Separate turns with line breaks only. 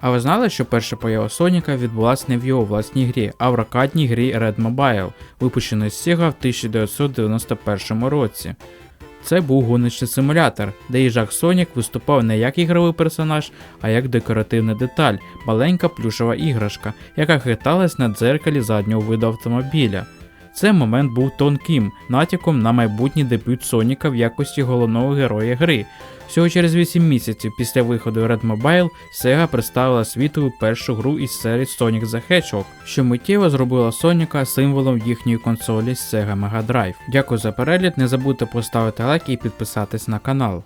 А ви знали, що перша поява Соніка відбулася не в його власній грі, а в ракадній грі Red Mobile, випущеної Sega в 1991 році. Це був гоночний симулятор, де їжак Сонік виступав не як ігровий персонаж, а як декоративна деталь, маленька плюшева іграшка, яка хиталась на дзеркалі заднього виду автомобіля. Цей момент був тонким натяком на майбутній дебют Соніка в якості головного героя гри. Всього через 8 місяців після виходу Red Mobile Sega представила світову першу гру із серії Sonic the Hedgehog, що миттєво зробила Соніка символом їхньої консолі Sega Mega Drive. Дякую за перегляд, не забудьте поставити лайк і підписатись на канал.